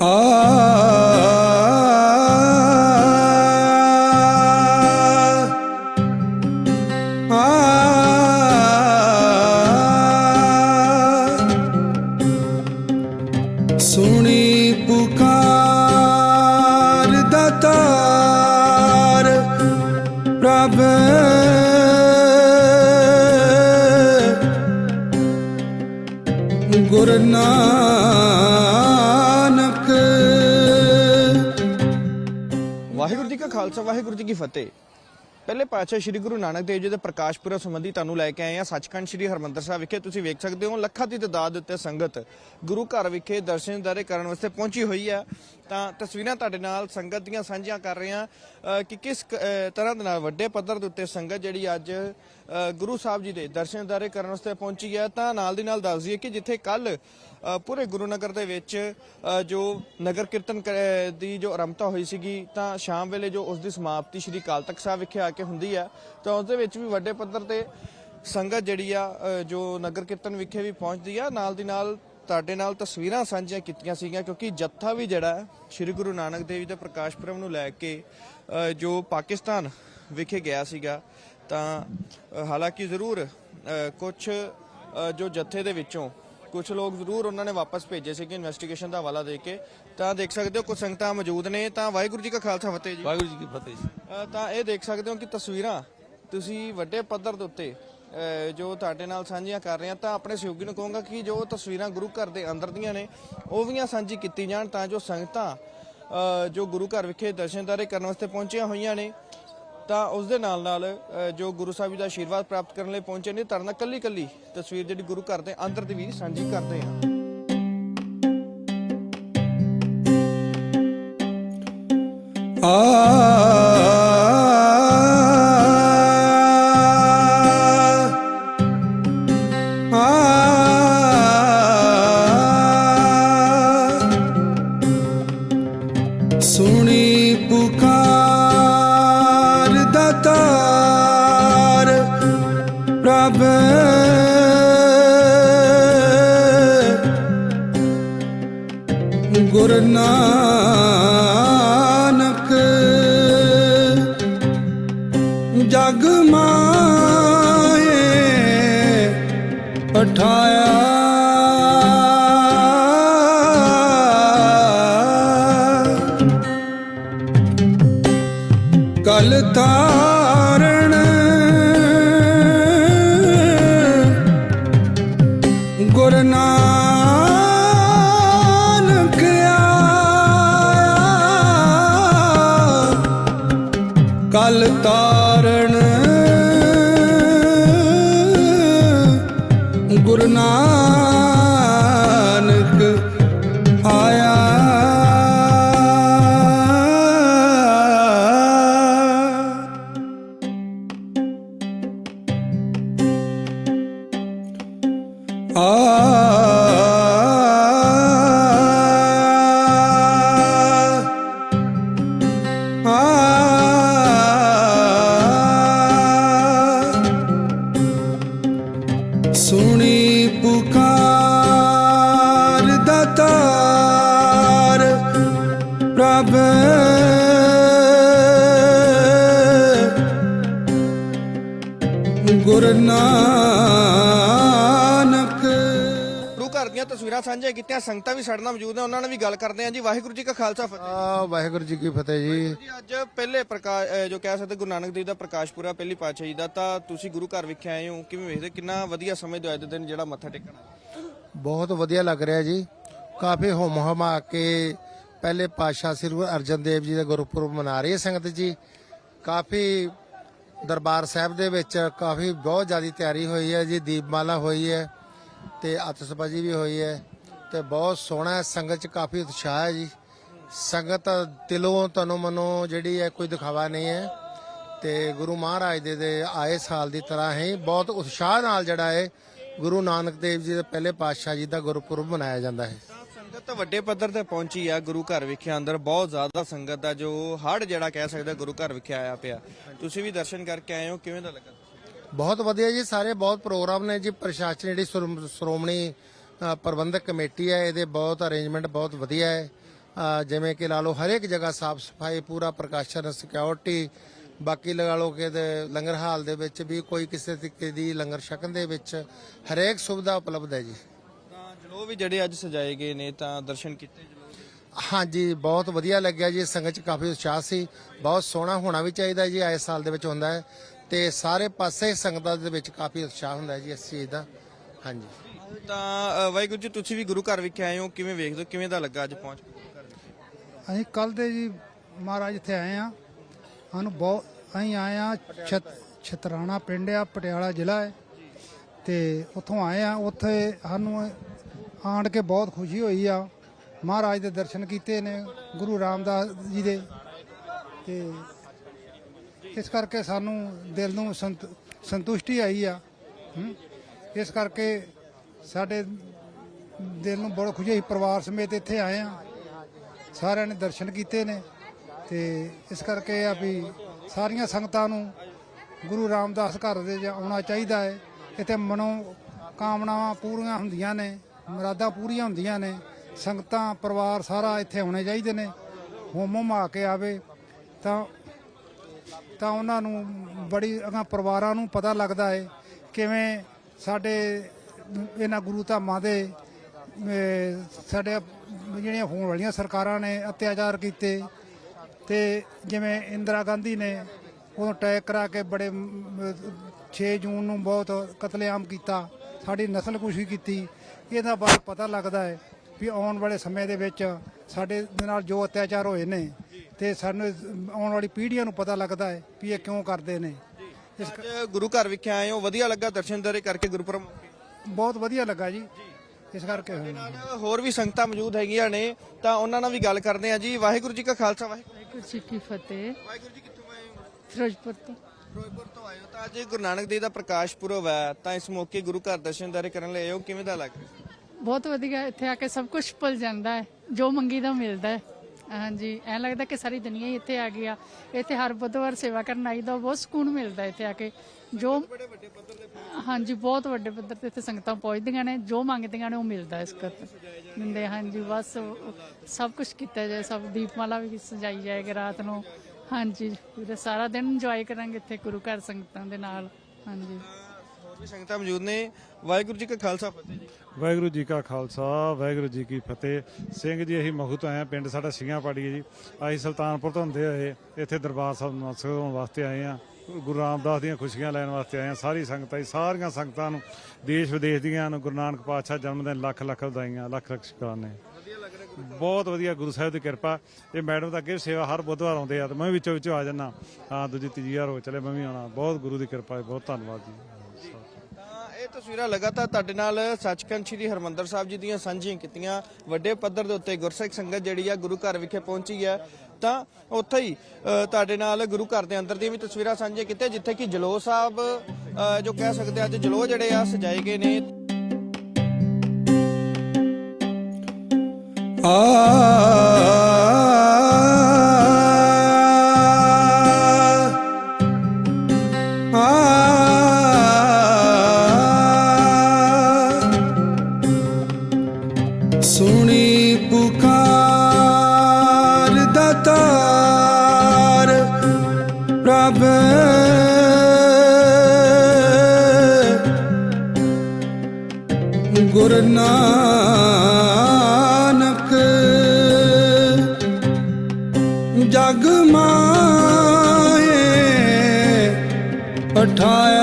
Ah. ਫਤਿਹ। ਪਹਿਲੇ ਪਾਤਸ਼ਾਹ ਸ੍ਰੀ ਗੁਰੂ ਨਾਨਕ ਦੇਵ ਜੀ ਦੇ ਪ੍ਰਕਾਸ਼ ਪੁਰਬ ਸੰਬੰਧੀ ਤੁਹਾਨੂੰ ਲੈ ਕੇ ਆਏ ਆ ਸੱਚਖੰਡ ਸ੍ਰੀ ਹਰਮੰਦਰ ਸਾਹਿਬ ਵਿਖੇ। ਤੁਸੀਂ ਵੇਖ ਸਕਦੇ ਹੋ ਲੱਖਾਂ ਦੀ ਤਦਾਦ ਉੱਤੇ ਸੰਗਤ ਗੁਰੂ ਘਰ ਵਿਖੇ ਦਰਸ਼ਨ ਦਾਰੇ ਕਰਨ ਵਾਸਤੇ ਪਹੁੰਚੀ ਹੋਈ ਹੈ। ਤਾਂ ਤਸਵੀਰਾਂ ਤੁਹਾਡੇ ਨਾਲ ਸੰਗਤ ਦੀਆਂ ਸਾਂਝੀਆਂ ਕਰ ਰਹੇ ਹਾਂ ਕਿ ਕਿਸ ਤਰ੍ਹਾਂ ਦੇ ਨਾਲ ਵੱਡੇ ਪੱਧਰ ਦੇ ਉੱਤੇ ਸੰਗਤ ਜਿਹੜੀ ਅੱਜ ਗੁਰੂ ਸਾਹਿਬ ਜੀ ਦੇ ਦਰਸ਼ਨ ਦਾਰੇ ਕਰਨ ਵਾਸਤੇ ਪਹੁੰਚੀ ਹੈ। ਤਾਂ ਨਾਲ ਦੀ ਨਾਲ ਦੱਸ ਦਈਏ ਕਿ ਜਿੱਥੇ ਕੱਲ ਪੂਰੇ ਗੁਰੂ ਨਗਰ ਦੇ ਵਿੱਚ ਜੋ ਨਗਰ ਕੀਰਤਨ ਕ- ਦੀ ਜੋ ਆਰੰਭਤਾ ਹੋਈ ਸੀਗੀ, ਤਾਂ ਸ਼ਾਮ ਵੇਲੇ ਜੋ ਉਸ ਦੀ ਸਮਾਪਤੀ ਸ੍ਰੀ ਅਕਾਲ ਤਖਤ ਸਾਹਿਬ ਵਿਖੇ ਆ ਕੇ ਹੁੰਦੀ ਹੈ, ਤਾਂ ਉਸ ਦੇ ਵਿੱਚ ਵੀ ਵੱਡੇ ਪੱਧਰ ਤੇ ਸੰਗਤ ਜਿਹੜੀ ਆ ਜੋ ਨਗਰ ਕੀਰਤਨ ਵਿਖੇ ਵੀ ਪਹੁੰਚਦੀ ਆ। ਨਾਲ ਦੀ ਨਾਲ ਤੁਹਾਡੇ ਨਾਲ ਤਸਵੀਰਾਂ ਸਾਂਝੀਆਂ ਕੀਤੀਆਂ ਸੀਗੀਆਂ ਕਿਉਂਕਿ ਜੱਥਾ ਵੀ ਜਿਹੜਾ ਸ੍ਰੀ ਗੁਰੂ ਨਾਨਕ ਦੇਵ ਜੀ ਦੇ ਪ੍ਰਕਾਸ਼ ਪੁਰਬ ਨੂੰ ਲੈ ਕੇ ਜੋ ਪਾਕਿਸਤਾਨ ਵਿਖੇ ਗਿਆ ਸੀਗਾ ਤਾਂ ਹਾਲਾਂਕਿ ਜ਼ਰੂਰ ਕੁਝ ਜੋ ਜੱਥੇ ਦੇ ਵਿੱਚੋਂ ਕੁਝ ਲੋਕ ਜ਼ਰੂਰ ਉਹਨਾਂ ਨੇ ਵਾਪਸ ਭੇਜੇ ਸੀਗੇ ਇਨਵੈਸਟੀਗੇਸ਼ਨ ਦਾ ਹਵਾਲਾ ਦੇ ਕੇ। ਤਾਂ ਦੇਖ ਸਕਦੇ ਹੋ ਕੁਝ ਸੰਗਤਾਂ ਮੌਜੂਦ ਨੇ ਤਾਂ ਵਾਹਿਗੁਰੂ ਜੀ ਕਾ ਖਾਲਸਾ ਫਤਿਹ ਜੀ। ਵਾਹਿਗੁਰੂ ਜੀ ਕੀ ਫਤਿਹ ਤਾਂ ਇਹ ਦੇਖ ਸਕਦੇ ਹੋ ਕਿ ਤਸਵੀਰਾਂ ਤੁਸੀਂ ਵੱਡੇ ਪੱਧਰ ਦੇ ਉੱਤੇ ਜੋ ਤੁਹਾਡੇ ਨਾਲ ਸਾਂਝੀਆਂ ਕਰ ਰਹੇ ਹਾਂ, ਤਾਂ ਆਪਣੇ ਸਹਿਯੋਗੀ ਨੂੰ ਕਹੂੰਗਾ ਕਿ ਜੋ ਤਸਵੀਰਾਂ ਗੁਰੂ ਘਰ ਦੇ ਅੰਦਰ ਦੀਆਂ ਨੇ, ਉਹ ਵੀ ਸਾਂਝੀ ਕੀਤੀ ਜਾਣ ਤਾਂ ਜੋ ਸੰਗਤਾਂ ਜੋ ਗੁਰੂ ਘਰ ਵਿਖੇ ਦਰਸ਼ਨਦਾਰੇ ਕਰਨ ਵਾਸਤੇ ਪਹੁੰਚੀਆਂ ਹੋਈਆਂ ਨੇ, ਤਾਂ ਉਸ ਦੇ ਨਾਲ ਨਾਲ ਜੋ ਗੁਰੂ ਸਾਹਿਬ ਜੀ ਦਾ ਆਸ਼ੀਰਵਾਦ ਪ੍ਰਾਪਤ ਕਰਨ ਲਈ ਪਹੁੰਚੇ ਨੇ ਤਰਨਾ ਕੱਲੀ ਕੱਲੀ ਤਸਵੀਰ ਜਿਹੜੀ ਗੁਰੂ ਘਰ ਦੇ ਅੰਦਰ ਦੀ ਵੀ ਸਾਂਝੀ ਕਰਦੇ ਹਾਂ। ਸੁਣੀ ਗੁਰੂ ਨਾਨਕ ਜਗ ਮਾਏ ਪਠਾਇਆ ਸੰਗਤਾਂ ਵੀ ਸਾਡੇ ਨਾਲ ਮੌਜੂਦ ਨੇ ਉਹਨਾਂ ਨਾਲ ਵੀ ਗੱਲ ਕਰਦੇ ਹਾਂ ਜੀ। ਵਾਹਿਗੁਰੂ ਜੀ ਕਾ ਖਾਲਸਾ ਫਤਿਹ। ਆ ਵਾਹਿਗੁਰੂ ਜੀ ਕੀ ਫਤਿਹ ਜੀ। ਜੀ ਅੱਜ ਪਹਿਲੇ ਪ੍ਰਕਾਸ਼ ਅਹ ਜੋ ਕਹਿ ਸਕਦੇ ਗੁਰੂ ਨਾਨਕ ਦੇਵ ਦਾ ਪ੍ਰਕਾਸ਼ ਪੂਰਾ ਪਹਿਲੀ ਪਾਤਸ਼ਾਹੀ ਦਾ ਤਾਂ ਤੁਸੀਂ ਗੁਰੂ ਘਰ ਵਿਖੇ ਆਏ ਹੋ ਕਿਵੇਂ ਵੇਖਦੇ ਕਿੰਨਾ ਵਧੀਆ ਸਮੇਂ ਦੇ ਅੱਜ ਦੇ ਦਿਨ ਜਿਹੜਾ ਮੱਥਾ ਟੇਕਣਾ ਬਹੁਤ ਵਧੀਆ ਲੱਗ ਰਿਹਾ ਜੀ। ਕਾਫੀ ਹੁਮ ਹਮਾ ਕੇ ਪਹਿਲੇ ਪਾਤਸ਼ਾਹ ਸ੍ਰੀ ਗੁਰੂ ਅਰਜਨ ਦੇਵ ਜੀ ਦਾ ਗੁਰਪੁਰਬ ਮਨਾ ਰਹੀ ਹੈ ਸੰਗਤ ਜੀ। ਕਾਫੀ ਦਰਬਾਰ ਸਾਹਿਬ ਦੇ ਵਿੱਚ ਕਾਫੀ ਬਹੁਤ ਜ਼ਿਆਦਾ ਤਿਆਰੀ ਹੋਈ ਹੈ ਜੀ ਦੀਪਮਾਲਾ ਹੋਈ ਹੈ ਤੇ ਆਤਿਸ਼ਬਾਜ਼ੀ ਵੀ ਹੋਈ ਹੈ। ਤੇ ਬਹੁਤ ਸੋਹਣਾ ਹੈ। ਸੰਗਤ 'ਚ ਕਾਫੀ ਉਤਸ਼ਾਹ ਹੈ ਜੀ। ਸੰਗਤ ਦਿਲੋਂ ਤਨੋਂ ਮਨੋਂ ਜਿਹੜੀ ਹੈ ਕੋਈ ਦਿਖਾਵਾ ਨਹੀਂ ਹੈ। ਤੇ ਗੁਰੂ ਮਹਾਰਾਜ ਦੇ ਦੇ ਆਏ ਸਾਲ ਦੀ ਤਰ੍ਹਾਂ ਹੀ ਬਹੁਤ ਉਤਸ਼ਾਹ ਨਾਲ ਜਿਹੜਾ ਹੈ ਗੁਰੂ ਨਾਨਕ ਦੇਵ ਜੀ ਦੇ ਪਹਿਲੇ ਪਾਤਸ਼ਾਹ ਜੀ ਦਾ ਗੁਰਪੁਰਬ ਮਨਾਇਆ ਜਾਂਦਾ ਹੈ। ਸੰਗਤ ਵੱਡੇ ਪੱਧਰ ਤੇ ਪਹੁੰਚੀ ਆ ਗੁਰੂ ਘਰ ਵਿਖੇ ਅੰਦਰ। ਬਹੁਤ ਜ਼ਿਆਦਾ ਸੰਗਤ ਆ ਜੋ ਹੜ ਜਿਹੜਾ ਕਹਿ ਸਕਦੇ ਗੁਰੂ ਘਰ ਵਿਖੇ ਆਇਆ ਪਿਆ। ਤੁਸੀਂ ਵੀ ਦਰਸ਼ਨ ਕਰਕੇ ਆਏ ਹੋ ਕਿਵੇਂ ਦਾ ਲੱਗਾ? ਬਹੁਤ ਵਧੀਆ ਜੀ ਸਾਰੇ ਬਹੁਤ ਪ੍ਰੋਗਰਾਮ ਨੇ ਜੀ। ਪ੍ਰਸ਼ਾਸਨ ਜਿਹੜੀ ਸ਼੍ਰੋ- ਸ਼੍ਰੋਮਣੀ ਪ੍ਰਬੰਧਕ ਕਮੇਟੀ ਹੈ ਇਹਦੇ ਬਹੁਤ ਅਰੇਂਜਮੈਂਟ ਬਹੁਤ ਵਧੀਆ ਹੈ। ਜਿਵੇਂ ਕਿ ਲਾ ਲਓ ਹਰੇਕ ਜਗ੍ਹਾ ਸਾਫ਼ ਸਫ਼ਾਈ ਪੂਰਾ ਪ੍ਰਕਾਸ਼ਨ ਸਿਕਿਉਰਿਟੀ ਬਾਕੀ ਲਗਾ ਲਓ ਕਿ ਲੰਗਰ ਹਾਲ ਦੇ ਵਿੱਚ ਵੀ ਕੋਈ ਕਿਸੇ ਤਰੀਕੇ ਦੀ ਲੰਗਰ ਛਕਣ ਦੇ ਵਿੱਚ ਹਰੇਕ ਸੁਵਿਧਾ ਉਪਲਬਧ ਹੈ ਜੀ। ਤਾਂ ਜਲੋ ਵੀ ਜਿਹੜੇ ਅੱਜ ਸਜਾਏ ਗਏ ਨੇ ਤਾਂ ਦਰਸ਼ਨ ਕੀਤੇ। ਹਾਂਜੀ ਬਹੁਤ ਵਧੀਆ ਲੱਗਿਆ ਜੀ ਸੰਗਤ ਚ ਕਾਫੀ ਉਤਸ਼ਾਹ ਸੀ। ਬਹੁਤ ਸੋਹਣਾ ਹੋਣਾ ਵੀ ਚਾਹੀਦਾ ਜੀ ਆਏ ਸਾਲ ਦੇ ਵਿੱਚ ਹੁੰਦਾ ਹੈ। ਤੇ ਸਾਰੇ ਪਾਸੇ ਸੰਗਤਾਂ ਦੇ ਵਿੱਚ ਕਾਫੀ ਉਤਸ਼ਾਹ ਹੁੰਦਾ ਜੀ ਇਸ ਚੀਜ਼ ਦਾ। ਹਾਂਜੀ। ਤਾਂ ਅ, ਵਾਹਿਗੁਰੂ ਜੀ ਤੁਸੀਂ ਵੀ ਗੁਰੂ ਘਰ ਵਿਖੇ ਆਏ ਹੋ। ਕਿਵੇਂ ਵੇਖਦੇ ਹੋ? ਕਿਵੇਂ ਦਾ ਲੱਗਾ ਅੱਜ ਪਹੁੰਚ ਕੇ? ਅਸੀਂ ਕੱਲ ਦੇ ਜੀ ਮਹਾਰਾਜ ਇੱਥੇ ਆਏ ਆ ਸਾਨੂੰ ਬਹੁਤ ਅਸੀਂ ਆਏ ਆ ਛਤ ਛਤਰਾਣਾ ਪਿੰਡ ਆ ਪਟਿਆਲਾ ਜ਼ਿਲ੍ਹਾ ਹੈ। ਤੇ ਉੱਥੋਂ ਆਏ ਆ ਉੱਥੇ ਸਾਨੂੰ ਆਣ ਕੇ ਬਹੁਤ ਖੁਸ਼ੀ ਹੋਈ ਆ। ਮਹਾਰਾਜ ਦੇ ਦਰਸ਼ਨ ਕੀਤੇ ਨੇ ਗੁਰੂ ਰਾਮਦਾਸ ਜੀ ਦੇ। ਤੇ ਇਸ ਕਰਕੇ ਸਾਨੂੰ ਦਿਲ ਨੂੰ ਸੰਤ- ਸੰਤੁਸ਼ਟੀ ਆਈ ਆ। ਹਮ। ਇਸ ਕਰਕੇ ਸਾਡੇ ਦਿਲ ਨੂੰ ਬਹੁਤ ਖੁਸ਼ੀ ਹੋਈ, ਪਰਿਵਾਰ ਸਮੇਤ ਇੱਥੇ ਆਏ ਆ ਸਾਰਿਆਂ ਨੇ ਦਰਸ਼ਨ ਕੀਤੇ ਨੇ ਤੇ ਇਸ ਕਰਕੇ ਆ ਵੀ ਸਾਰੀਆਂ ਸੰਗਤਾਂ ਨੂੰ ਗੁਰੂ ਰਾਮਦਾਸ ਘਰ ਦੇ ਆਉਣਾ ਚਾਹੀਦਾ ਹੈ। ਇੱਥੇ ਮਨੋ ਕਾਮਨਾਵਾਂ ਪੂਰੀਆਂ ਹੁੰਦੀਆਂ ਨੇ, ਮੁਰਾਦਾਂ ਪੂਰੀਆਂ ਹੁੰਦੀਆਂ ਨੇ। ਸੰਗਤਾਂ, ਪਰਿਵਾਰ ਸਾਰਾ ਇੱਥੇ ਆਉਣੇ ਚਾਹੀਦੇ ਨੇ। ਹੋਮ ਹਮਾ ਕੇ ਆਵੇ ਤਾਂ ਤਾਂ ਉਹਨਾਂ ਨੂੰ ਬੜੀ ਅਗਾਂ ਪਰਿਵਾਰਾਂ ਨੂੰ ਪਤਾ ਲੱਗਦਾ ਹੈ ਕਿਵੇਂ ਸਾਡੇ ਇਹਨਾਂ ਗੁਰੂ ਧਾਮਾਂ ਦੇ ਸਾਡੇ, ਜਿਹੜੀਆਂ ਹੋਣ ਵਾਲੀਆਂ ਸਰਕਾਰਾਂ ਨੇ ਅਤਿਆਚਾਰ ਕੀਤੇ ਤੇ ਜਿਵੇਂ ਇੰਦਰਾ ਗਾਂਧੀ ਨੇ ਉਹ ਅਟੈਕ ਕਰਾ ਕੇ ਬੜੇ 6 ਜੂਨ ਨੂੰ ਬਹੁਤ ਕਤਲੇਆਮ ਕੀਤਾ, ਸਾਡੀ ਨਸਲ ਕੁਸ਼ੀ ਕੀਤੀ, ਇਹਦਾ ਬਾਰੇ ਪਤਾ ਲੱਗਦਾ ਹੈ ਵੀ ਆਉਣ ਵਾਲੇ ਸਮੇਂ ਦੇ ਵਿੱਚ ਸਾਡੇ ਦੇ ਨਾਲ ਜੋ ਅਤਿਆਚਾਰ ਹੋਏ ਨੇ ਤੇ ਸਾਨੂੰ ਆਉਣ ਵਾਲੀ ਪੀੜ੍ਹੀਆਂ ਨੂੰ ਪਤਾ ਲੱਗਦਾ ਹੈ ਵੀ ਇਹ ਕਿਉਂ ਕਰਦੇ ਨੇ। ਇਸ ਅੱਜ ਗੁਰੂ ਘਰ ਵਿਖੇ ਆਏ ਹੋ, ਵਧੀਆ ਲੱਗਾ ਦਰਸ਼ਨ ਦਰੇ ਕਰਕੇ ਗੁਰਪੁਰਬ ਬਹੁਤ ਵਧੀਆ ਲੱਗਾ ਜੀ। ਇਸ ਕਰਕੇ ਹੋਇਆ। ਨਾਲ ਹੋਰ ਵੀ ਸੰਗਤਾਂ ਮੌਜੂਦ ਹੈਗੀਆਂ ਨੇ ਤਾਂ ਉਹਨਾਂ ਨਾਲ ਵੀ ਗੱਲ ਕਰਦੇ ਆ ਜੀ। ਵਾਹਿਗੁਰੂ ਜੀ ਕਾ ਖਾਲਸਾ ਵਾਹਿਗੁਰੂ ਵਾਹਿਗੁਰੂ ਜੀ ਕੀ ਫਤਿਹ। ਵਾਹਿਗੁਰੂ ਜੀ ਕਿੱਥੋਂ ਆਏ ਹੋ? ਫਿਰੋਜ਼ਪੁਰ ਤੋਂ। ਫਿਰੋਜ਼ਪੁਰ ਤੋਂ ਆਏ ਹੋ। ਤਾਂ ਅੱਜ ਗੁਰੂ ਨਾਨਕ ਦੇਵ ਦਾ ਪ੍ਰਕਾਸ਼ ਪੁਰਬ ਹੈ ਤਾਂ ਇਸ ਮੌਕੇ ਗੁਰੂ ਘਰ ਦਰਸ਼ਨ ਦਰੇ ਕਰਨ ਲਈ ਆਏ ਹੋ। ਕਿਵੇਂ ਦਾ ਲੱਗ ਰਿਹਾ? ਬਹੁਤ ਵਧੀਆ। ਇੱਥੇ ਆ ਕੇ ਸਭ ਕੁਝ ਭੁੱਲ ਜਾਂਦਾ ਹੈ। ਜੋ ਮੰਗੀ ਦਾ ਮਿਲਦਾ ਹੈ। ਹਾਂਜੀ ਐਂ ਲੱਗਦਾ ਕਿ ਸਾਰੀ ਦੁਨੀਆ ਹੀ ਇੱਥੇ ਆ ਗਈ ਆ। ਇੱਥੇ ਹਰ ਬੁੱਧਵਾਰ ਸੇਵਾ ਕਰਨ ਆਈਦਾ ਬਹੁਤ ਸਕੂਨ ਮਿਲਦਾ ਇੱਥੇ ਆ ਕੇ। ਜੋ ਹਾਂਜੀ ਬਹੁਤ ਵੱਡੇ ਪੱਧਰ ਤੇ ਇੱਥੇ ਸੰਗਤਾਂ ਪਹੁੰਚਦੀਆਂ ਨੇ ਜੋ ਮੰਗਦੀਆਂ ਨੇ ਉਹ ਮਿਲਦਾ ਇਸ ਕਰ ਦਿੰਦੇ ਹਾਂਜੀ ਬਸ ਸਭ ਕੁਝ ਕੀਤਾ ਜਾਏ ਸਭ ਦੀਪਮਾਲਾ ਵੀ ਸਜਾਈ ਜਾਏਗੀ ਰਾਤ ਨੂੰ। ਹਾਂਜੀ ਪੂਰਾ ਸਾਰਾ ਦਿਨ ਇੰਜੋਏ ਕਰਾਂਗੇ ਇੱਥੇ ਗੁਰੂ ਘਰ ਸੰਗਤਾਂ ਦੇ ਨਾਲ। ਹਾਂਜੀ। ਹੋਰ ਵੀ ਸੰਗਤਾਂ ਮੌਜੂਦ ਨੇ। ਵਾਹਿਗੁਰੂ ਜੀ ਕਾ ਖਾਲਸਾ ਫਤਿਹ ਜੀ। ਵਾਹਿਗੁਰੂ ਜੀ ਕਾ ਖਾਲਸਾ ਵਾਹਿਗੁਰੂ ਜੀ ਕੀ ਫਤਿਹ। ਸਿੰਘ ਜੀ ਅਸੀਂ ਮਖੂ ਤੋਂ ਆਏ ਹਾਂ ਪਿੰਡ ਸਾਡਾ ਸਿੰਘਾਂ ਪਾੜੀ ਜੀ। ਅਸੀਂ ਸੁਲਤਾਨਪੁਰ ਤੋਂ ਹੁੰਦੇ ਹੋਏ ਇੱਥੇ ਦਰਬਾਰ ਸਾਹਿਬ ਨਮਸਕਾਰ ਹੋਣ ਵਾਸਤੇ ਆਏ ਹਾਂ। ਗੁਰੂ ਰਾਮਦਾਸ ਦੀਆਂ ਖੁਸ਼ੀਆਂ ਲੈਣ ਵਾਸਤੇ ਆਏ ਹਾਂ। ਸਾਰੀ ਸੰਗਤਾਂ ਜੀ ਸਾਰੀਆਂ ਸੰਗਤਾਂ ਨੂੰ, ਦੇਸ਼ ਵਿਦੇਸ਼ ਦੀਆਂ ਨੂੰ, ਗੁਰੂ ਨਾਨਕ ਪਾਤਸ਼ਾਹ ਜਨਮ ਦਿਨ ਲੱਖ ਲੱਖ ਵਧਾਈਆਂ, ਲੱਖ ਲੱਖ ਸ਼ੁਕਰਾਨੇ। ਬਹੁਤ ਵਧੀਆ ਗੁਰੂ ਸਾਹਿਬ ਦੀ ਕਿਰਪਾ। ਇਹ ਮੈਡਮ ਤਾਂ ਅੱਗੇ ਸੇਵਾ ਹਰ ਬੁੱਧਵਾਰ ਆਉਂਦੇ ਆ ਤੇ ਮੈਂ ਵੀ ਵਿੱਚੋਂ ਵਿੱਚੋਂ ਆ ਜਾਂਦਾ। ਹਾਂ, ਦੂਜੀ ਤੀਜੀ ਵਾਰ ਹੋ ਚਲੇ, ਮੈਂ ਵੀ ਆਉਣਾ। ਬਹੁਤ ਗੁਰੂ ਦੀ ਕਿਰਪਾ ਹੈ, ਬਹੁਤ ਧੰਨਵਾਦ ਜੀ। ਇਹ ਤਸਵੀਰਾਂ ਲਗਾਤਾਰ ਤੁਹਾਡੇ ਨਾਲ ਸੱਚਖੰਡ ਸ੍ਰੀ ਹਰਮੰਦਰ ਸਾਹਿਬ ਜੀ ਦੀਆਂ ਸਾਂਝੀਆਂ ਕੀਤੀਆਂ। ਵੱਡੇ ਪੱਧਰ ਦੇ ਉੱਤੇ ਗੁਰਸਿੱਖ ਸੰਗਤ ਜਿਹੜੀ ਆ ਗੁਰੂ ਘਰ ਵਿਖੇ ਪਹੁੰਚੀ ਹੈ। ਤਾਂ ਉੱਥੇ ਹੀ ਅ, ਤੁਹਾਡੇ ਨਾਲ ਗੁਰੂ ਘਰ ਦੇ ਅੰਦਰ ਦੀਆਂ ਵੀ ਤਸਵੀਰਾਂ ਸਾਂਝੀਆਂ ਕੀਤੀਆਂ ਜਿੱਥੇ ਕਿ ਜਲੋ ਸਾਹਿਬ ਅ, ਜੋ ਕਹਿ ਸਕਦੇ ਅੱਜ ਜਲੋ ਜਿਹੜੇ ਆ ਸਜਾਏ ਗਏ ਨੇ। ਆ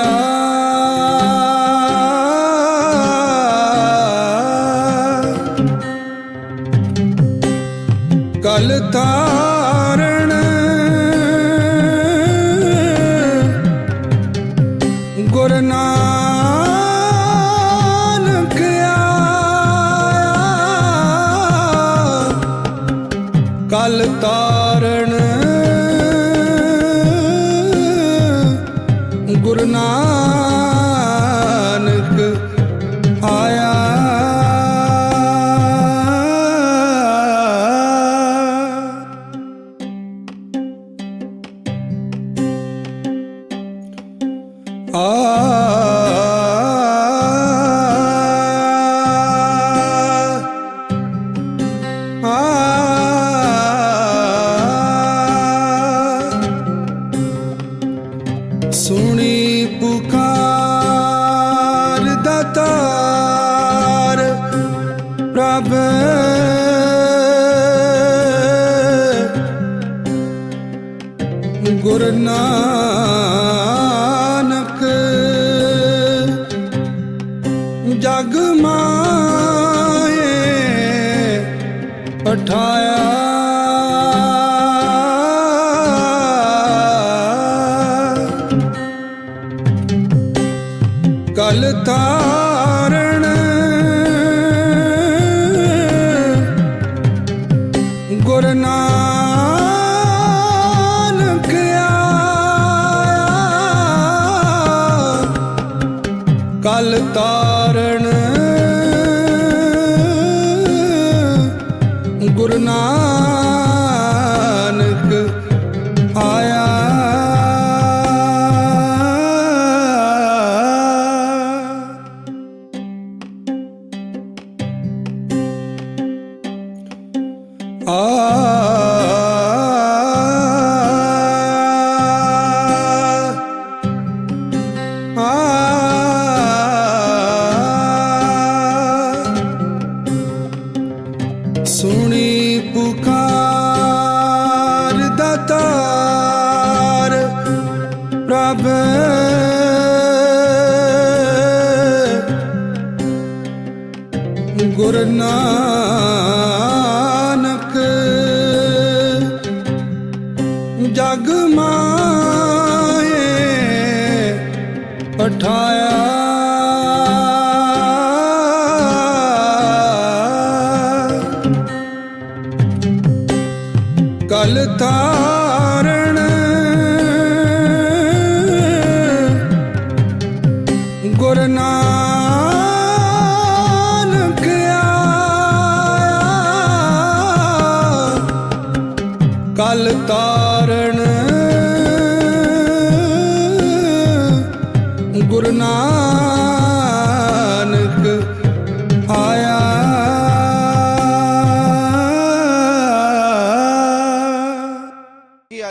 love. ਕਲ ਗੁਰ ਨਾਨਕ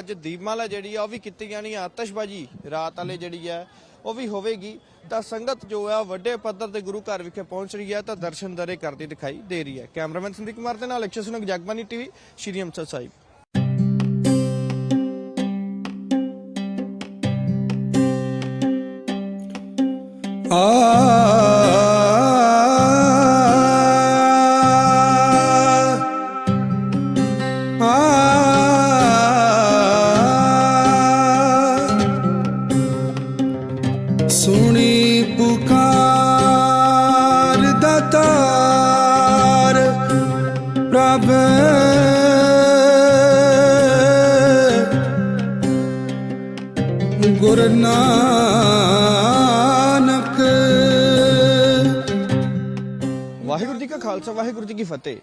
ਅੱਜ ਦੀਪਮਾਲਾ ਜਿਹੜੀ ਆ, ਉਹ ਵੀ ਕੀਤੀ ਜਾਣੀ ਆ। ਆਤਿਸ਼ਬਾਜੀ ਰਾਤ ਵਾਲੇ ਜਿਹੜੀ ਆ, ਉਹ ਵੀ ਹੋਵੇਗੀ। ਤਾਂ ਸੰਗਤ ਜੋ ਆ, ਵੱਡੇ ਪੱਧਰ ਤੇ ਗੁਰੂ ਘਰ ਵਿਖੇ ਪਹੁੰਚ ਰਹੀ ਹੈ ਤਾਂ ਦਰਸ਼ਨ ਦਰੇ ਕਰਦੀ ਦਿਖਾਈ ਦੇ ਰਹੀ ਹੈ ਕੈਮਰਾਮੈਨ ਸੰਦੀਪ ਕੁਮਾਰ ਦੇ ਨਾਲ ਅਕਸ਼ਰ ਸੁਨਕ ਜਗਬਾਨੀ ਟੀਵੀ, ਸ਼੍ਰੀ ਅੰਮ੍ਰਿਤਸਰ ਸਾਹਿਬ। ਆ ਗੁਰ ਨਾਨਕ ਵਾਹਿਗੁਰੂ ਜੀ ਕਾ ਖਾਲਸਾ ਵਾਹਿਗੁਰੂ ਜੀ ਕੀ ਫਤਿਹ।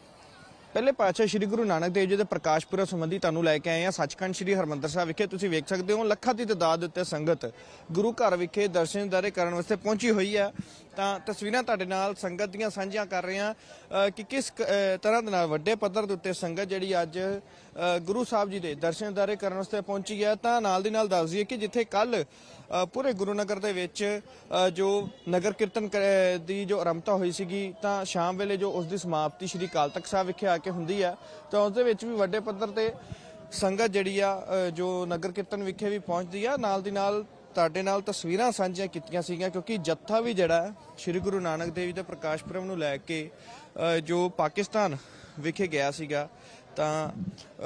ਪਹਿਲੇ ਪਾਤਸ਼ਾਹ ਸ੍ਰੀ ਗੁਰੂ ਨਾਨਕ ਦੇਵ ਜੀ ਦੇ ਪ੍ਰਕਾਸ਼ ਪੁਰਬ ਸੰਬੰਧੀ ਤੁਹਾਨੂੰ ਲੈ ਕੇ ਆਏ ਹਾਂ ਸੱਚਖੰਡ ਸ੍ਰੀ ਹਰਮੰਦਰ ਸਾਹਿਬ ਵਿਖੇ। ਤੁਸੀਂ ਵੇਖ ਸਕਦੇ ਹੋ ਲੱਖਾਂ ਦੀ ਤਦਾਦ ਉੱਤੇ ਸੰਗਤ ਗੁਰੂ ਘਰ ਵਿਖੇ ਦਰਸ਼ਨ ਦਾਰੇ ਕਰਨ ਵਾਸਤੇ ਪਹੁੰਚੀ ਹੋਈ ਹੈ। ਤਾਂ ਤਸਵੀਰਾਂ ਤੁਹਾਡੇ ਨਾਲ ਸੰਗਤ ਦੀਆਂ ਸਾਂਝੀਆਂ ਕਰ ਰਹੇ ਹਾਂ ਅ, ਕਿ ਕਿਸ ਤਰ੍ਹਾਂ ਦੇ ਨਾਲ ਵੱਡੇ ਪੱਧਰ ਦੇ ਉੱਤੇ ਸੰਗਤ ਜਿਹੜੀ ਅੱਜ ਗੁਰੂ ਸਾਹਿਬ ਜੀ ਦੇ ਦਰਸ਼ਨ ਦਾਰੇ ਕਰਨ ਵਾਸਤੇ ਪਹੁੰਚੀ ਹੈ। ਤਾਂ ਨਾਲ ਦੀ ਨਾਲ ਦੱਸ ਦਈਏ ਕਿ ਜਿੱਥੇ ਕੱਲ ਪੂਰੇ ਗੁਰੂ ਨਗਰ ਦੇ ਵਿੱਚ ਜੋ ਨਗਰ ਕੀਰਤਨ ਕ- ਦੀ ਜੋ ਆਰੰਭਤਾ ਹੋਈ ਸੀਗੀ, ਤਾਂ ਸ਼ਾਮ ਵੇਲੇ ਜੋ ਉਸ ਦੀ ਸਮਾਪਤੀ ਸ੍ਰੀ ਅਕਾਲ ਤਖਤ ਸਾਹਿਬ ਵਿਖੇ ਆ ਕੇ ਹੁੰਦੀ ਹੈ, ਤਾਂ ਉਸ ਦੇ ਵਿੱਚ ਵੀ ਵੱਡੇ ਪੱਧਰ ਤੇ ਸੰਗਤ ਜਿਹੜੀ ਆ ਜੋ ਨਗਰ ਕੀਰਤਨ ਵਿਖੇ ਵੀ ਪਹੁੰਚਦੀ ਆ। ਨਾਲ ਦੀ ਨਾਲ ਤੁਹਾਡੇ ਨਾਲ ਤਸਵੀਰਾਂ ਸਾਂਝੀਆਂ ਕੀਤੀਆਂ ਸੀਗੀਆਂ, ਕਿਉਂਕਿ ਜੱਥਾ ਵੀ ਜਿਹੜਾ ਸ੍ਰੀ ਗੁਰੂ ਨਾਨਕ ਦੇਵ ਜੀ ਦੇ ਪ੍ਰਕਾਸ਼ ਪੁਰਬ ਨੂੰ ਲੈ ਕੇ ਜੋ ਪਾਕਿਸਤਾਨ ਵਿਖੇ ਗਿਆ ਸੀਗਾ ਤਾਂ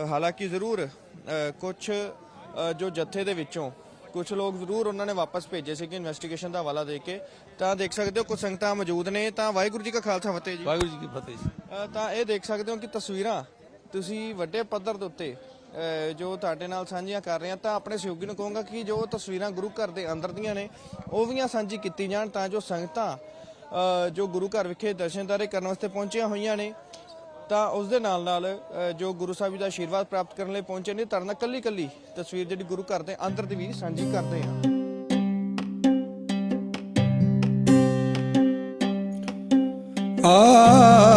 ਹਾਲਾਂਕਿ ਜ਼ਰੂਰ ਕੁਝ ਜੋ ਜੱਥੇ ਦੇ ਵਿੱਚੋਂ ਕੁਝ ਲੋਕ ਜ਼ਰੂਰ ਉਹਨਾਂ ਨੇ ਵਾਪਸ ਭੇਜੇ ਸੀ ਕਿ ਇਨਵੈਸਟੀਗੇਸ਼ਨ ਦਾ ਹਵਾਲਾ ਦੇ ਕੇ ਤਾਂ ਦੇਖ ਸਕਦੇ ਹੋ ਕੁਝ ਸੰਗਤਾਂ ਮੌਜੂਦ ਨੇ ਤਾਂ ਵਾਹਿਗੁਰੂ ਜੀ ਕਾ ਖਾਲਸਾ ਫਤਿਹ ਜੀ। ਵਾਹਿਗੁਰੂ ਜੀ ਕੀ ਫਤਿਹ ਜੀ। ਤਾਂ ਇਹ ਦੇਖ ਸਕਦੇ ਹੋ ਕਿ ਤਸਵੀਰਾਂ ਤੁਸੀਂ ਵੱਡੇ ਪੱਧਰ ਦੇ ਉੱਤੇ ਜੋ ਤੁਹਾਡੇ ਨਾਲ ਸਾਂਝੀਆਂ ਕਰ ਰਹੇ ਹਾਂ ਤਾਂ ਆਪਣੇ ਸਹਿਯੋਗੀ ਨੂੰ ਕਹੂੰਗਾ ਕਿ ਜੋ ਤਸਵੀਰਾਂ ਗੁਰੂ ਘਰ ਦੇ ਅੰਦਰ ਦੀਆਂ ਨੇ ਉਹ ਵੀ ਸਾਂਝੀ ਕੀਤੀ ਜਾਣ ਤਾਂ ਜੋ ਸੰਗਤਾਂ ਜੋ ਗੁਰੂ ਘਰ ਵਿਖੇ ਦਰਸ਼ਨਦਾਰੇ ਕਰਨ ਵਾਸਤੇ ਪਹੁੰਚੀਆਂ ਹੋਈਆਂ ਨੇ ਤਾਂ ਉਸ ਦੇ ਨਾਲ ਨਾਲ ਅ, ਜੋ ਗੁਰੂ ਸਾਹਿਬ ਜੀ ਦਾ ਆਸ਼ੀਰਵਾਦ ਪ੍ਰਾਪਤ ਕਰਨ ਲਈ ਪਹੁੰਚੇ ਨੇ ਤਰਨਾ ਕੱਲੀ ਕੱਲੀ ਤਸਵੀਰ ਜਿਹੜੀ ਗੁਰੂ ਘਰ ਦੇ ਅੰਦਰ ਦੀ ਵੀ ਸਾਂਝੀ ਕਰਦੇ ਹਾਂ। ਆ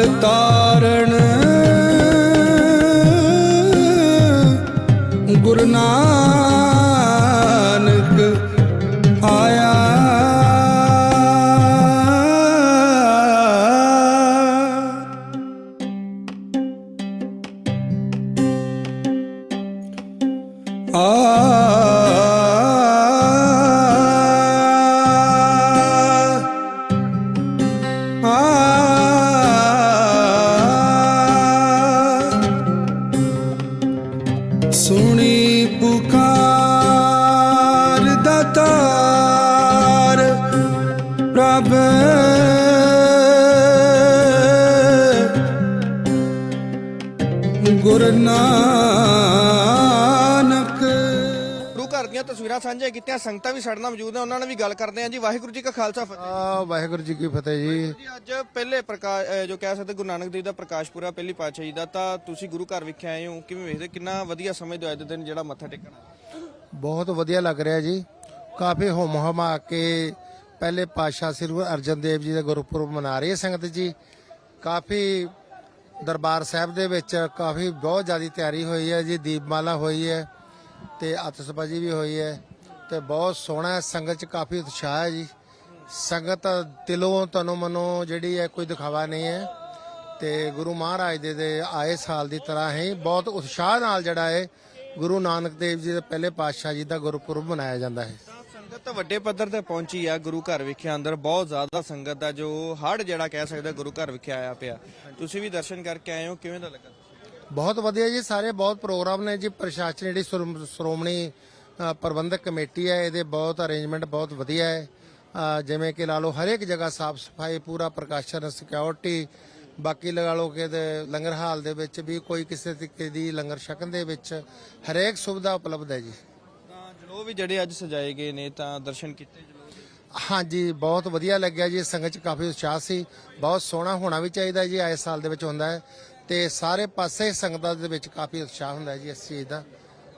ਕਲ ਸਾਂਝੀਆਂ ਕੀਤੀਆਂ ਸੰਗਤਾਂ ਵੀ ਸਾਡੇ ਨਾਲ ਮੌਜੂਦ ਨੇ ਉਹਨਾਂ ਨਾਲ ਵੀ ਗੱਲ ਕਰਦੇ ਹਾਂ ਜੀ। ਵਾਹਿਗੁਰੂ ਜੀ ਕਾ ਖਾਲਸਾ ਫਤਿਹ। ਆ ਵਾਹਿਗੁਰੂ ਜੀ ਕੀ ਫਤਿਹ ਜੀ। ਜੀ ਅੱਜ ਪਹਿਲੇ ਪ੍ਰਕਾਸ਼ ਅਹ ਜੋ ਕਹਿ ਸਕਦੇ ਗੁਰੂ ਨਾਨਕ ਦੇਵ ਦਾ ਪ੍ਰਕਾਸ਼ ਪੂਰਾ ਪਹਿਲੀ ਪਾਤਸ਼ਾਹੀ ਦਾ ਤਾਂ ਤੁਸੀਂ ਗੁਰੂ ਘਰ ਵਿਖੇ ਆਏ ਹੋ ਕਿਵੇਂ ਵੇਖਦੇ ਕਿੰਨਾ ਵਧੀਆ ਸਮੇਂ ਦਿਓ ਅੱਜ ਦੇ ਦਿਨ ਜਿਹੜਾ ਮੱਥਾ ਟੇਕਣਾ ਬਹੁਤ ਵਧੀਆ ਲੱਗ ਰਿਹਾ ਜੀ। ਕਾਫੀ ਹੁਮ ਹਮਾ ਕੇ ਪਹਿਲੇ ਪਾਤਸ਼ਾਹ ਸ੍ਰੀ ਗੁਰੂ ਅਰਜਨ ਦੇਵ ਜੀ ਦਾ ਗੁਰਪੁਰਬ ਮਨਾ ਰਹੀ ਹੈ ਸੰਗਤ ਜੀ। ਕਾਫੀ ਦਰਬਾਰ ਸਾਹਿਬ ਦੇ ਵਿੱਚ ਕਾਫੀ ਬਹੁਤ ਜ਼ਿਆਦਾ ਤਿਆਰੀ ਹੋਈ ਹੈ ਜੀ ਦੀਪਮਾਲਾ ਹੋਈ ਹੈ ਤੇ ਅਤਸਬਾਜੀ ਵੀ ਹੋਈ ਹੈ। ਤੇ ਬਹੁਤ ਸੋਹਣਾ ਹੈ ਸੰਗਤ 'ਚ ਕਾਫੀ ਉਤਸ਼ਾਹ ਹੈ ਜੀ। ਸੰਗਤ ਦਿਲੋਂ ਤਨੋਂ ਮਨੋਂ ਜਿਹੜੀ ਹੈ ਕੋਈ ਦਿਖਾਵਾ ਨਹੀਂ ਹੈ। ਤੇ ਗੁਰੂ ਮਹਾਰਾਜ ਦੇ ਦੇ ਆਏ ਸਾਲ ਦੀ ਤਰ੍ਹਾਂ ਹੀ ਬਹੁਤ ਉਤਸ਼ਾਹ ਨਾਲ ਜਿਹੜਾ ਹੈ ਗੁਰੂ ਨਾਨਕ ਦੇਵ ਜੀ ਦੇ ਪਹਿਲੇ ਪਾਤਸ਼ਾਹ ਜੀ ਦਾ ਗੁਰਪੁਰਬ ਮਨਾਇਆ ਜਾਂਦਾ ਹੈ। ਤਾਂ ਸੰਗਤ ਵੱਡੇ ਪੱਧਰ ਤੇ ਪਹੁੰਚੀ ਆ ਗੁਰੂ ਘਰ ਵਿਖੇ ਅੰਦਰ ਬਹੁਤ ਜ਼ਿਆਦਾ ਸੰਗਤ ਦਾ ਜੋ ਹੜ ਜਿਹੜਾ ਕਹਿ ਸਕਦੇ ਗੁਰੂ ਘਰ ਵਿਖੇ ਆਇਆ ਪਿਆ। ਤੁਸੀਂ ਵੀ ਦਰਸ਼ਨ ਕਰਕੇ ਆਏ ਹੋ ਕਿਵੇਂ ਦਾ ਲੱਗਾ? ਬਹੁਤ ਵਧੀਆ ਜੀ ਸਾਰੇ ਬਹੁਤ ਪ੍ਰੋਗਰਾਮ ਨੇ ਜੀ ਪ੍ਰਸ਼ਾਸਨ ਜਿਹੜੀ ਸ਼੍ਰੋ- ਸ਼੍ਰੋਮਣੀ ਪ੍ਰਬੰਧਕ ਕਮੇਟੀ ਹੈ ਇਹਦੇ ਬਹੁਤ ਅਰੇਂਜਮੈਂਟ ਬਹੁਤ ਵਧੀਆ ਹੈ। ਜਿਵੇਂ ਕਿ ਲਾ ਲਓ ਹਰੇਕ ਜਗ੍ਹਾ ਸਾਫ਼ ਸਫ਼ਾਈ ਪੂਰਾ ਪ੍ਰਕਾਸ਼ਨ ਸਿਕਿਉਰਿਟੀ ਬਾਕੀ ਲਗਾ ਲਓ ਕਿ ਲੰਗਰ ਹਾਲ ਦੇ ਵਿੱਚ ਵੀ ਕੋਈ ਕਿਸੇ ਤਰੀਕੇ ਦੀ ਲੰਗਰ ਛਕਣ ਦੇ ਵਿੱਚ ਹਰੇਕ ਸੁਵਿਧਾ ਉਪਲਬਧ ਹੈ ਜੀ। ਤਾਂ ਜਲੋ ਵੀ ਜਿਹੜੇ ਅੱਜ ਸਜਾਏ ਗਏ ਨੇ ਤਾਂ ਦਰਸ਼ਨ ਕੀਤੇ। ਹਾਂਜੀ ਬਹੁਤ ਵਧੀਆ ਲੱਗਿਆ ਜੀ ਸੰਗਤ ਚ ਕਾਫੀ ਉਤਸ਼ਾਹ ਸੀ। ਬਹੁਤ ਸੋਹਣਾ ਹੋਣਾ ਵੀ ਚਾਹੀਦਾ ਜੀ ਆਏ ਸਾਲ ਦੇ ਵਿੱਚ ਹੁੰਦਾ ਹੈ। ਤੇ ਸਾਰੇ ਪਾਸੇ ਸੰਗਤਾਂ ਦੇ ਵਿੱਚ ਕਾਫੀ ਉਤਸ਼ਾਹ ਹੁੰਦਾ ਹੈ ਜੀ ਇਸ ਚੀਜ਼ ਦਾ।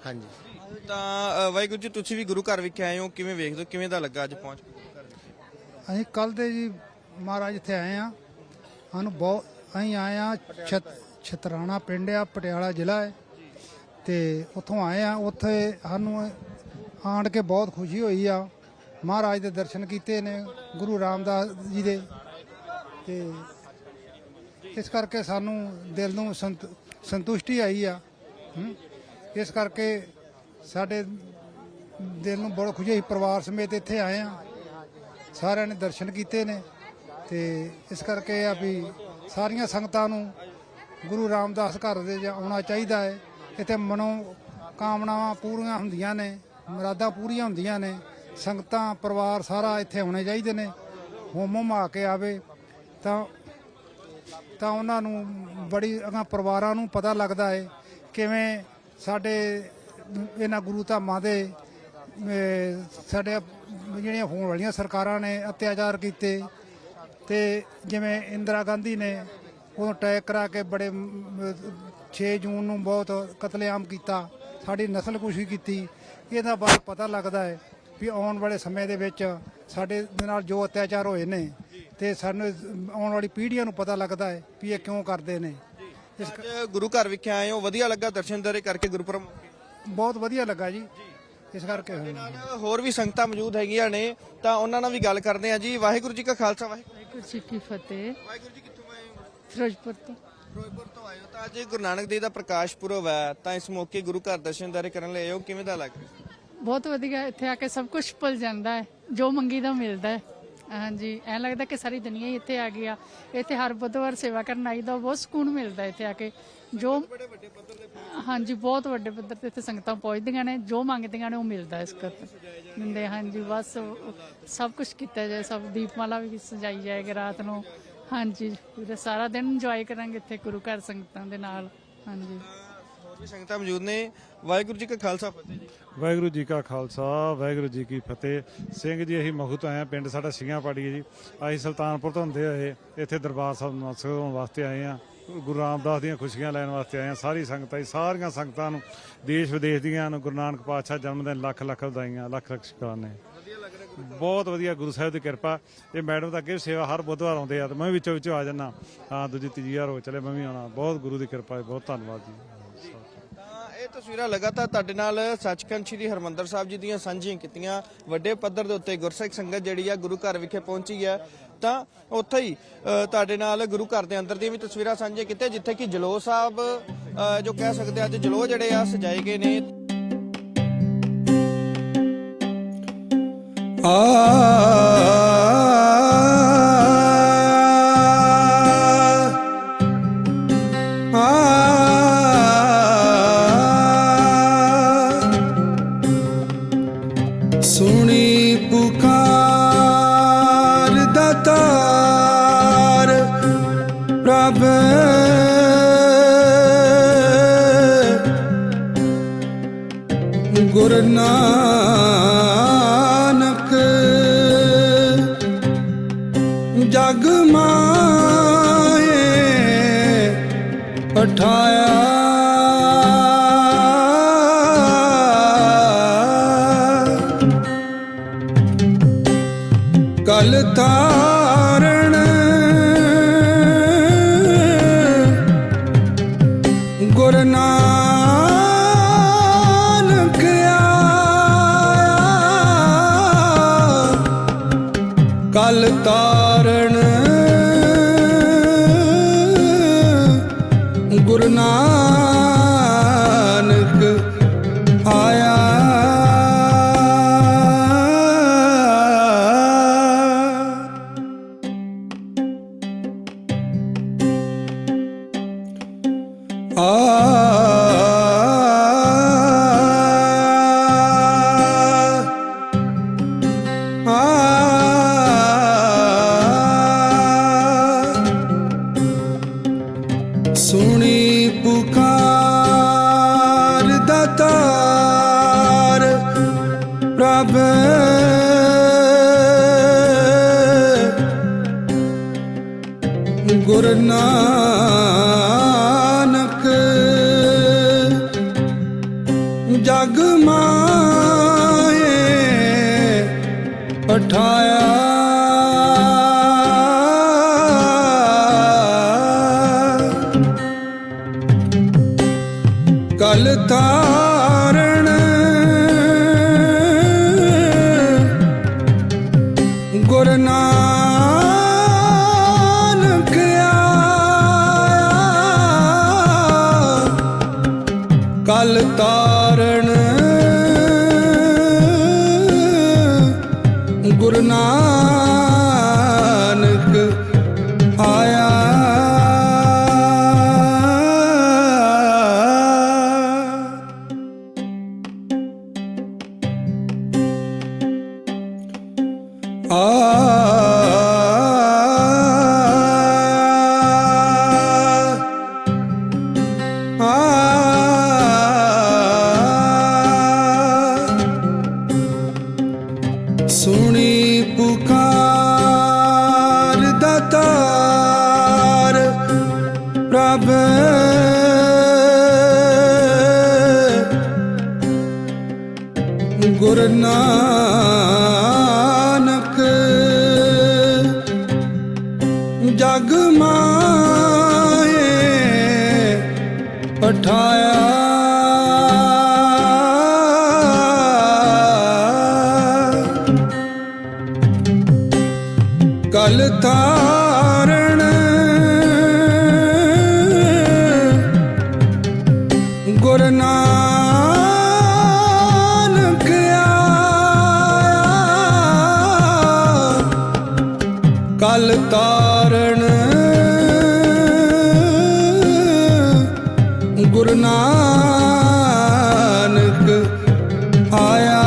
ਹਾਂਜੀ। ਤਾਂ ਅ, ਵਾਹਿਗੁਰੂ ਜੀ ਤੁਸੀਂ ਵੀ ਗੁਰੂ ਘਰ ਵਿਖੇ ਆਏ ਹੋ। ਕਿਵੇਂ ਵੇਖਦੇ ਹੋ? ਕਿਵੇਂ ਦਾ ਲੱਗਾ ਅੱਜ ਪਹੁੰਚ ਕੇ ਗੁਰੂ ਘਰ ਵਿਖੇ? ਅਸੀਂ ਕੱਲ ਦੇ ਜੀ ਮਹਾਰਾਜ ਇੱਥੇ ਆਏ ਆ ਸਾਨੂੰ ਬਹੁਤ ਅਸੀਂ ਆਏ ਆ ਛਤਰਾਣਾ ਪਿੰਡ ਆ ਪਟਿਆਲਾ ਜ਼ਿਲ੍ਹਾ ਹੈ। ਤੇ ਉੱਥੋਂ ਆਏ ਆ ਉੱਥੇ ਸਾਨੂੰ ਆਣ ਕੇ ਬਹੁਤ ਖੁਸ਼ੀ ਹੋਈ ਆ। ਮਹਾਰਾਜ ਦੇ ਦਰਸ਼ਨ ਕੀਤੇ ਨੇ ਗੁਰੂ ਰਾਮਦਾਸ ਜੀ ਦੇ। ਤੇ ਇਸ ਕਰਕੇ ਸਾਨੂੰ ਦਿਲ ਨੂੰ ਸੰਤ- ਸੰਤੁਸ਼ਟੀ ਆਈ ਆ। ਹਮ, ਇਸ ਕਰਕੇ ਸਾਡੇ ਦਿਲ ਨੂੰ ਬੜਾ ਖੁਸ਼ੀ ਹੋਈ। ਪਰਿਵਾਰ ਸਮੇਤ ਇੱਥੇ ਆਏ ਆ ਸਾਰਿਆਂ ਨੇ ਦਰਸ਼ਨ ਕੀਤੇ ਨੇ ਤੇ ਇਸ ਕਰਕੇ ਆ ਵੀ ਸਾਰੀਆਂ ਸੰਗਤਾਂ ਨੂੰ ਗੁਰੂ ਰਾਮਦਾਸ ਘਰ ਦੇ ਆਉਣਾ ਚਾਹੀਦਾ ਹੈ। ਇੱਥੇ ਮਨੋ ਕਾਮਨਾਵਾਂ ਪੂਰੀਆਂ ਹੁੰਦੀਆਂ ਨੇ, ਮੁਰਾਦਾਂ ਪੂਰੀਆਂ ਹੁੰਦੀਆਂ ਨੇ। ਸੰਗਤਾਂ, ਪਰਿਵਾਰ ਸਾਰਾ ਇੱਥੇ ਆਉਣੇ ਚਾਹੀਦੇ ਨੇ। ਹੋਮ ਹਮਾ ਕੇ ਆਵੇ ਤਾਂ ਤਾਂ ਉਹਨਾਂ ਨੂੰ ਬੜੀ ਅਗਾਂਹ ਪਰਿਵਾਰਾਂ ਨੂੰ ਪਤਾ ਲੱਗਦਾ ਹੈ ਕਿਵੇਂ ਸਾਡੇ ਇਹਨਾਂ ਗੁਰੂ ਧਾਮਾਂ ਦੇ ਅਹ, ਸਾਡੇ ਜਿਹੜੀਆਂ ਹੋਣ ਵਾਲੀਆਂ ਸਰਕਾਰਾਂ ਨੇ ਅਤਿਆਚਾਰ ਕੀਤੇ ਤੇ ਜਿਵੇਂ ਇੰਦਰਾ ਗਾਂਧੀ ਨੇ ਉਹ ਅਟੈਕ ਕਰਾ ਕੇ ਬੜੇ 6 ਜੂਨ ਨੂੰ ਬਹੁਤ ਕਤਲੇਆਮ ਕੀਤਾ ਸਾਡੀ ਨਸਲ ਕੁਸ਼ੀ ਕੀਤੀ ਇਹਦਾ ਬਾਰੇ ਪਤਾ ਲੱਗਦਾ ਹੈ ਵੀ ਆਉਣ ਵਾਲੇ ਸਮੇਂ ਦੇ ਵਿੱਚ ਸਾਡੇ ਨਾਲ ਜੋ ਅਤਿਆਚਾਰ ਹੋਏ ਨੇ ਤੇ ਸਾਨੂੰ ਆਉਣ ਵਾਲੀ ਪੀੜ੍ਹੀਆਂ ਨੂੰ ਪਤਾ ਲੱਗਦਾ ਹੈ ਵੀ ਇਹ ਕਿਉਂ ਕਰਦੇ ਨੇ ਗੁਰੂ ਘਰ ਵਿਖੇ ਆਏ ਹੋ ਵਧੀਆ ਲੱਗਾ ਦਰਸ਼ਨ ਦਰ ਕਰਕੇ ਗੁਰਪੁਰਬ ਮੌਕੇ। ਬਹੁਤ ਵਧੀਆ ਲੱਗਾ ਜੀ। ਇਸ ਕਰਕੇ ਹੋਇਆ। ਨਾਲ ਹੋਰ ਵੀ ਸੰਗਤਾਂ ਮੌਜੂਦ ਹੈਗੀਆਂ ਨੇ ਤਾਂ ਉਹਨਾਂ ਨਾਲ ਵੀ ਗੱਲ ਕਰਦੇ ਆ ਜੀ। ਵਾਹਿਗੁਰੂ ਜੀ ਕਾ ਖਾਲਸਾ ਵਾਹਿਗੁਰੂ ਵਾਹਿਗੁਰੂ ਜੀ ਕੀ ਫਤਿਹ। ਵਾਹਿਗੁਰੂ ਜੀ ਕਿੱਥੋਂ ਆਏ ਹੋ? ਫਿਰੋਜ਼ਪੁਰ ਤੋਂ। ਫਿਰੋਜ਼ਪੁਰ ਤੋਂ ਆਏ ਹੋ। ਤਾਂ ਅੱਜ ਗੁਰੂ ਨਾਨਕ ਦੇਵ ਦਾ ਪ੍ਰਕਾਸ਼ ਪੁਰਬ ਹੈ ਤਾਂ ਇਸ ਮੌਕੇ ਗੁਰੂ ਘਰ ਦਰਸ਼ਨ ਦਰ ਕਰਨ ਲਈ ਆਏ ਹੋ। ਕਿਵੇਂ ਦਾ ਲੱਗ ਰਿਹਾ? ਬਹੁਤ ਵਧੀਆ। ਇੱਥੇ ਆ ਕੇ ਸਭ ਕੁਝ ਭੁੱਲ ਜਾਂਦਾ ਹੈ। ਜੋ ਮੰਗੀ ਦਾ ਮਿਲਦਾ ਹੈ। ਹਾਂਜੀ ਐਂ ਲੱਗਦਾ ਕਿ ਸਾਰੀ ਦੁਨੀਆ ਹੀ ਇੱਥੇ ਆ ਗਈ ਆ। ਇੱਥੇ ਹਰ ਬੁੱਧਵਾਰ ਸੇਵਾ ਕਰਨ ਆਈਦਾ ਬਹੁਤ ਸਕੂਨ ਮਿਲਦਾ ਇੱਥੇ ਆ ਕੇ। ਜੋ ਹਾਂਜੀ ਬਹੁਤ ਵੱਡੇ ਪੱਧਰ ਤੇ ਇੱਥੇ ਸੰਗਤਾਂ ਪਹੁੰਚਦੀਆਂ ਨੇ ਜੋ ਮੰਗਦੀਆਂ ਨੇ ਉਹ ਮਿਲਦਾ ਇਸ ਕਰ ਦਿੰਦੇ ਹਾਂਜੀ ਬਸ ਸਭ ਕੁਝ ਕੀਤਾ ਜਾਏ ਸਭ ਦੀਪਮਾਲਾ ਵੀ ਸਜਾਈ ਜਾਏਗੀ ਰਾਤ ਨੂੰ। ਹਾਂਜੀ ਪੂਰਾ ਸਾਰਾ ਦਿਨ ਇੰਜੋਏ ਕਰਾਂਗੇ ਇੱਥੇ ਗੁਰੂ ਘਰ ਸੰਗਤਾਂ ਦੇ ਨਾਲ। ਹਾਂਜੀ। ਹੋਰ ਵੀ ਸੰਗਤਾਂ ਮੌਜੂਦ ਨੇ। ਵਾਹਿਗੁਰੂ ਜੀ ਕਾ ਖਾਲਸਾ ਫਤਿਹ ਜੀ। ਵਾਹਿਗੁਰੂ ਜੀ ਕਾ ਖਾਲਸਾ ਵਾਹਿਗੁਰੂ ਜੀ ਕੀ ਫਤਿਹ। ਸਿੰਘ ਜੀ ਅਸੀਂ ਮਖੂ ਤੋਂ ਆਏ ਹਾਂ ਪਿੰਡ ਸਾਡਾ ਸਿੰਘਾਂ ਪਾੜੀ ਜੀ। ਅਸੀਂ ਸੁਲਤਾਨਪੁਰ ਤੋਂ ਹੁੰਦੇ ਹੋਏ ਇੱਥੇ ਦਰਬਾਰ ਸਾਹਿਬ ਨੂੰ ਨਤਮਸਤਕ ਹੋਣ ਵਾਸਤੇ ਆਏ ਹਾਂ। ਗੁਰੂ ਰਾਮਦਾਸ ਦੀਆਂ ਖੁਸ਼ੀਆਂ ਲੈਣ ਵਾਸਤੇ ਆਏ ਹਾਂ। ਸਾਰੀ ਸੰਗਤਾਂ ਜੀ, ਸਾਰੀਆਂ ਸੰਗਤਾਂ ਨੂੰ ਦੇਸ਼ ਵਿਦੇਸ਼ ਦੀਆਂ ਨੂੰ ਗੁਰੂ ਨਾਨਕ ਪਾਤਸ਼ਾਹ ਜਨਮ ਦਿਨ ਲੱਖ ਲੱਖ ਵਧਾਈਆਂ, ਲੱਖ ਲੱਖ ਸ਼ੁਕਰਾਨੇ। ਬਹੁਤ ਵਧੀਆ ਗੁਰੂ ਸਾਹਿਬ ਦੀ ਕਿਰਪਾ। ਇਹ ਮੈਡਮ ਤਾਂ ਅੱਗੇ ਸੇਵਾ ਹਰ ਬੁੱਧਵਾਰ ਆਉਂਦੇ ਆ, ਤੇ ਮੈਂ ਵੀ ਵਿੱਚੋਂ ਵਿੱਚੋਂ ਆ ਜਾਣਾ ਹਾਂ, ਦੂਜੀ ਤੀਜੀ ਵਾਰ ਹੋ ਚਲੇ, ਮੈਂ ਵੀ ਆਉਣਾ। ਬਹੁਤ ਗੁਰੂ ਦੀ ਕਿਰਪਾ ਹੈ ਬਹੁਤ ਧੰਨਵਾਦ ਜੀ। ਤਾਂ ਇਹ ਤਸਵੀਰਾਂ ਲਗਾਤਾਰ ਤੁਹਾਡੇ ਨਾਲ ਸੱਚਖੰਡ ਸ੍ਰੀ ਹਰਮੰਦਰ ਸਾਹਿਬ ਜੀ ਦੀਆਂ ਸਾਂਝੀਆਂ ਕੀਤੀਆਂ। ਵੱਡੇ ਪੱਧਰ ਦੇ ਉੱਤੇ ਗੁਰਸਿੱਖ ਸੰਗਤ ਜਿਹੜੀ ਆ ਗੁਰੂ ਘਰ ਵਿਖੇ ਪਹੁੰਚੀ ਆ। ਤਾਂ ਉੱਥੇ ਹੀ ਅ, ਤੁਹਾਡੇ ਨਾਲ ਗੁਰੂ ਘਰ ਦੇ ਅੰਦਰ ਦੀਆਂ ਵੀ ਤਸਵੀਰਾਂ ਸਾਂਝੀਆਂ ਕੀਤੀਆਂ ਜਿੱਥੇ ਕਿ ਜਲੋ ਸਾਹਿਬ ਅ, ਜੋ ਕਹਿ ਸਕਦੇ ਆ ਅੱਜ ਜਲੋ ਜਿਹੜੇ ਆ ਸਜਾਏ ਗਏ ਨੇ। ਆ ਪ੍ਰਭ ਆ ਮਲ ਤਾਰਣ ਗੁਰੂ ਆਇਆ।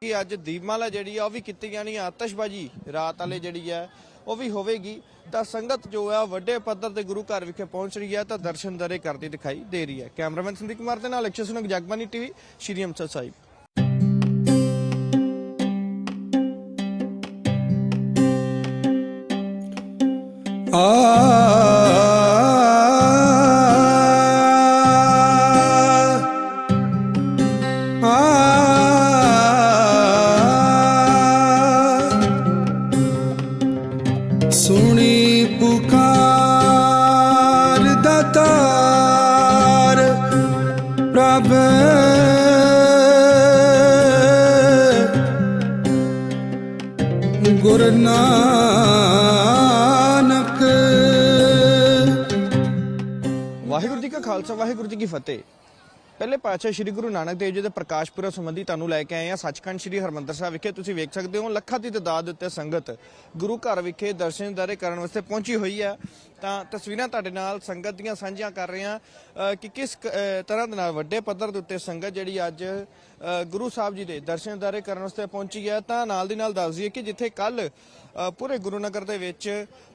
ਕਿ ਅੱਜ ਦੀਪਮਾਲਾ ਜਿਹੜੀ ਆ, ਉਹ ਵੀ ਕੀਤੀ ਜਾਣੀ ਆਤਸ਼ਬਾਜੀ ਰਾਤ ਵਾਲੇ ਜਿਹੜੀ ਆ, ਉਹ ਵੀ ਹੋਵੇਗੀ। ਤਾਂ ਸੰਗਤ ਜੋ ਆ, ਵੱਡੇ ਪੱਧਰ ਤੇ ਗੁਰੂ ਘਰ ਵਿਖੇ ਪਹੁੰਚ ਰਹੀ ਹੈ ਤਾਂ ਦਰਸ਼ਨ ਦਰੇ ਕਰਦੀ ਦਿਖਾਈ ਦੇ ਰਹੀ ਹੈ ਕੈਮਰਾਮੈਨ ਸੰਦੀਪ ਕੁਮਾਰ ਦੇ ਨਾਲ ਅਕਸ਼ਰ ਸੁਨਕ ਜਗਬਾਨੀ ਟੀਵੀ, ਸ਼੍ਰੀ ਅੰਮ੍ਰਿਤਸਰ ਸਾਹਿਬ। ਆ ਖਾਲਸਾ ਵਾਹਿਗੁਰੂ ਜੀ ਕੀ ਫਤਿਹ। ਪਹਿਲੇ ਪਾਤਸ਼ਾਹ ਸ੍ਰੀ ਗੁਰੂ ਨਾਨਕ ਦੇਵ ਜੀ ਦੇ ਪ੍ਰਕਾਸ਼ ਪੁਰਬ ਸੰਬੰਧੀ ਤੁਹਾਨੂੰ ਲੈ ਕੇ ਆਏ ਹਾਂ ਸੱਚਖੰਡ ਸ੍ਰੀ ਹਰਮੰਦਰ ਸਾਹਿਬ ਵਿਖੇ। ਤੁਸੀਂ ਵੇਖ ਸਕਦੇ ਹੋ ਲੱਖਾਂ ਦੀ ਤਦਾਦ ਉੱਤੇ ਸੰਗਤ ਗੁਰੂ ਘਰ ਵਿਖੇ ਦਰਸ਼ਨ ਦਾਰੇ ਕਰਨ ਵਾਸਤੇ ਪਹੁੰਚੀ ਹੋਈ ਹੈ। ਤਾਂ ਤਸਵੀਰਾਂ ਤੁਹਾਡੇ ਨਾਲ ਸੰਗਤ ਦੀਆਂ ਸਾਂਝੀਆਂ ਕਰ ਰਹੇ ਹਾਂ ਕਿ ਕਿਸ ਤਰ੍ਹਾਂ ਦੇ ਨਾਲ ਵੱਡੇ ਪੱਧਰ ਦੇ ਉੱਤੇ ਸੰਗਤ ਜਿਹੜੀ ਅੱਜ ਗੁਰੂ ਸਾਹਿਬ ਜੀ ਦੇ ਦਰਸ਼ਨ ਦਾਰੇ ਕਰਨ ਵਾਸਤੇ ਪਹੁੰਚੀ ਹੈ। ਤਾਂ ਨਾਲ ਦੀ ਨਾਲ ਦੱਸ ਦਈਏ ਕਿ ਜਿੱਥੇ ਕੱਲ ਪੂਰੇ ਗੁਰੂ ਨਗਰ ਦੇ ਵਿੱਚ